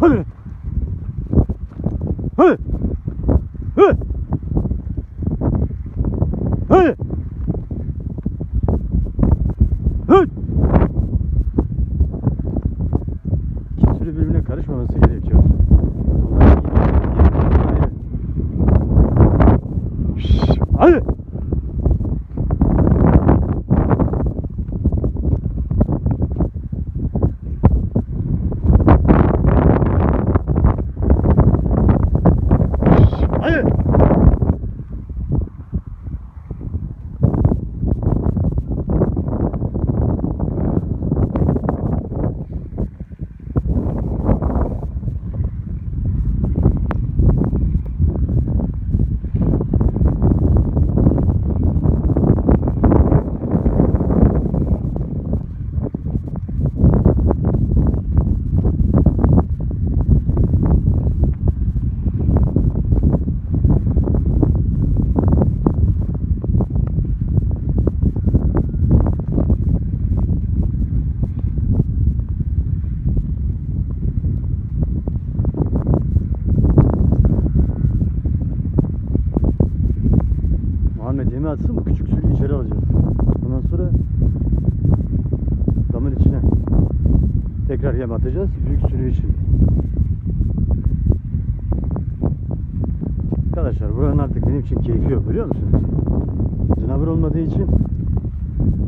Hadi. Hadi. Hadi. Hadi. Hadi. İki sürü birbirine karışmaması gerekiyor. Hadi. Yemi atsın mı? Küçük sürüyü içeri alacağız. Ondan sonra damın içine tekrar yem atacağız. Büyük sürü için. Arkadaşlar buranın artık benim için keyfi yok biliyor musunuz? Cınavır olmadığı için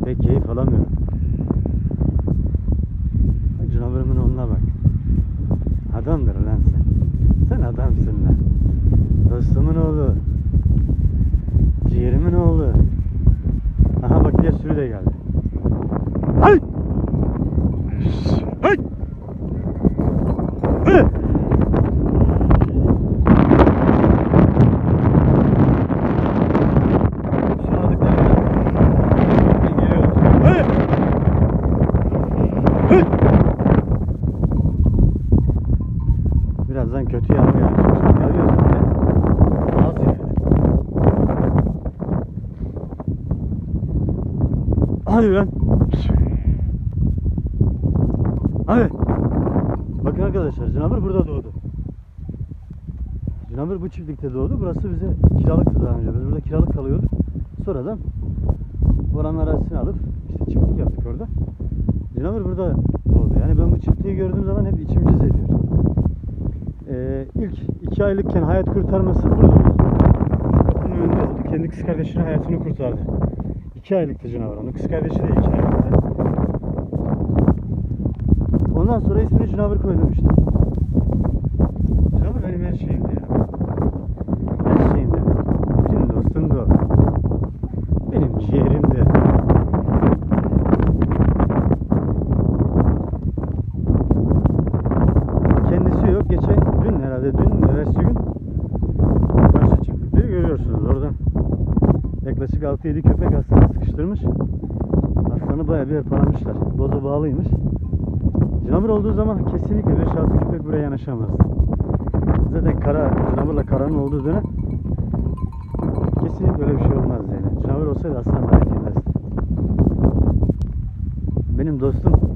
pek keyif alamıyorum. Cınavırımın onunla bak. Adamdır lan sen. Sen adamsın lan. Dostumun oğlu. Ciğerimin oğlu. Hadi lan. Hadi. Bakın arkadaşlar Cinabır burada doğdu. Cinabır bu çiftlikte doğdu. Burası bize kiralıktı daha önce. Biz burada kiralık kalıyorduk. Sonradan oranın arazisini alıp işte çiftlik yaptık orada. Cinabır burada doğdu. Yani ben bu çiftliği gördüğüm zaman hep içim cız ediyor. Ee, ilk iki aylıkken hayat kurtarması burada kapının önünde oldu. Kendi kız kardeşinin hayatını kurtardı. İki aylıktı canavar. Onun kız kardeşi de iki aylıktı. Ondan sonra ismini canavar koydum işte. Canavar benim her şeyimdi ya. Yaklaşık 6-7 köpek aslanı sıkıştırmış. Aslanı bayağı bir paralamışlar. Boza bağlıymış. Cınamır olduğu zaman kesinlikle 5-6 köpek buraya yanaşamaz. Zaten kara, cınamırla karanın olduğu dönem kesinlikle öyle bir şey olmaz yani. Cınamır olsaydı aslan yemezdi. Benim dostum